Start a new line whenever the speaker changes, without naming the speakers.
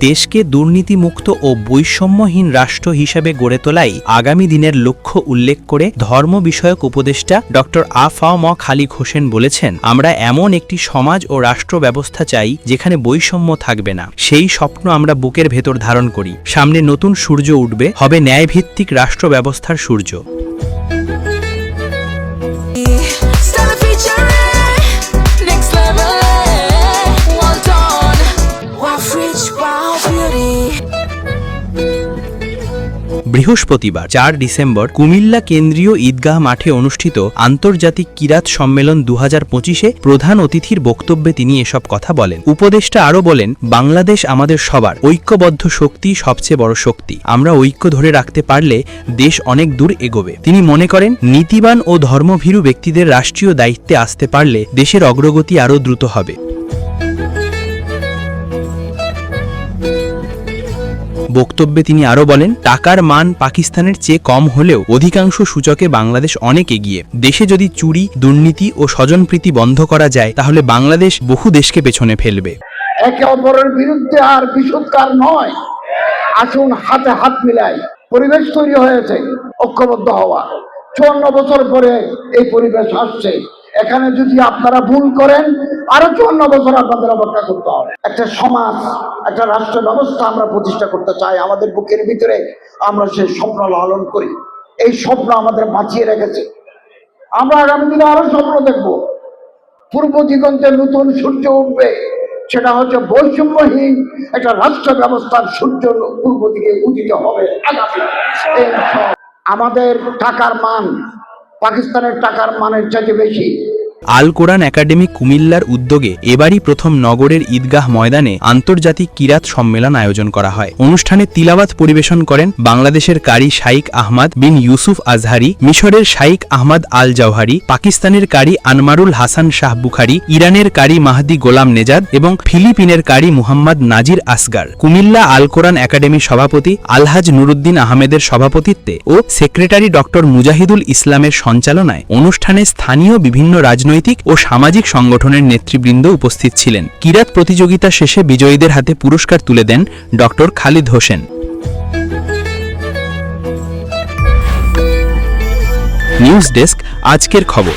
দেশকে দুর্নীতিমুক্ত ও বৈষম্যহীন রাষ্ট্র হিসেবে গড়ে তোলাই আগামী দিনের লক্ষ্য উল্লেখ করে ধর্ম বিষয়ক উপদেষ্টা ডক্টর আফা ম খালিক হোসেন বলেছেন, আমরা এমন একটি সমাজ ও রাষ্ট্র ব্যবস্থা চাই যেখানে বৈষম্য থাকবে না। সেই স্বপ্ন আমরা বুকের ভেতর ধারণ করি। সামনে নতুন সূর্য উঠবে, হবে ন্যায়ভিত্তিক রাষ্ট্র ব্যবস্থার সূর্য। বৃহস্পতিবার, চার ডিসেম্বর, কুমিল্লা কেন্দ্রীয় ঈদগাহ মাঠে অনুষ্ঠিত আন্তর্জাতিক কিরাত সম্মেলন দু হাজার প্রধান অতিথির বক্তব্যে তিনি এসব কথা বলেন। উপদেষ্টা আরও বলেন, বাংলাদেশ আমাদের সবার ঐক্যবদ্ধ শক্তি সবচেয়ে বড় শক্তি। আমরা ঐক্য ধরে রাখতে পারলে দেশ অনেক দূর এগোবে। তিনি মনে করেন, নীতিবান ও ধর্মভীরু ব্যক্তিদের রাষ্ট্রীয় দায়িত্বে আসতে পারলে দেশের অগ্রগতি আরও দ্রুত হবে। বক্তব্যে তিনি আরও বলেন, টাকার মান পাকিস্তানের চেয়ে কম হলেও অধিকাংশ সূচকে বাংলাদেশ অনেক এগিয়ে। দেশে যদি চুরি, দুর্নীতি ও স্বজনপ্রীতি বন্ধ করা যায়, তাহলে বাংলাদেশ বহু দেশকে পেছনে ফেলবে।
একে অপরের বিরুদ্ধে আর বিশুদ্ধার নয়। আসুন হাতে হাত মিলাই পরিবেশ তৈরি হয়েছে, ঐক্যবদ্ধ হওয়া। চুয়ান্ন বছর পরে এই পরিবেশ আসছে। এখানে যদি আপনারা ভুল করেন, আরও চুয়ান্ন বছর আপনাদের অপেক্ষা করতে হবে। একটা সমাজ, একটা রাষ্ট্র ব্যবস্থা আমরা প্রতিষ্ঠা করতে চাই, আমাদের বুকের ভিতরে আমরা সেই স্বপ্ন লালন করি। এই স্বপ্ন আমাদের বাঁচিয়ে রেখেছে। আমরা আগামী দিনে আরও স্বপ্ন দেখব। পূর্ব দিগন্তে নতুন সূর্য উঠবে। সেটা হচ্ছে বৈষম্যহীন একটা রাষ্ট্র ব্যবস্থার সূর্য পূর্ব দিকে উদিত হবে আমাদের টাকার মান পাকিস্তানের টাকার মানের চাইতে বেশি।
আল কোরআন একাডেমি কুমিল্লার উদ্যোগে এবারই প্রথম নগরের ঈদগাহ ময়দানে আন্তর্জাতিক কিরাত সম্মেলন আয়োজন করা হয়। অনুষ্ঠানে তিলাওয়াত পরিবেশন করেন বাংলাদেশের কারি শাইক আহমাদ বিন ইউসুফ আজহারি, মিশরের শাইক আহমদ আল জওহারি, পাকিস্তানের কারি আনমারুল হাসান শাহ বুখারি, ইরানের কারি মাহদি গোলাম নেজাদ এবং ফিলিপিনের কারি মুহাম্মদ নাজির আসগার। কুমিল্লা আল কোরআন একাডেমির সভাপতি আলহাজ নুরুদ্দিন আহমেদের সভাপতিত্বে ও সেক্রেটারি ডক্টর মুজাহিদুল ইসলামের সঞ্চালনায় অনুষ্ঠানে স্থানীয় বিভিন্ন রাজনৈতিক ও সামাজিক সংগঠনের নেতৃবৃন্দ উপস্থিত ছিলেন। কিরাত প্রতিযোগিতা শেষে বিজয়ীদের হাতে পুরস্কার তুলে দেন ড খালিদ হোসেন। নিউজ ডেস্ক, আজকের খবর।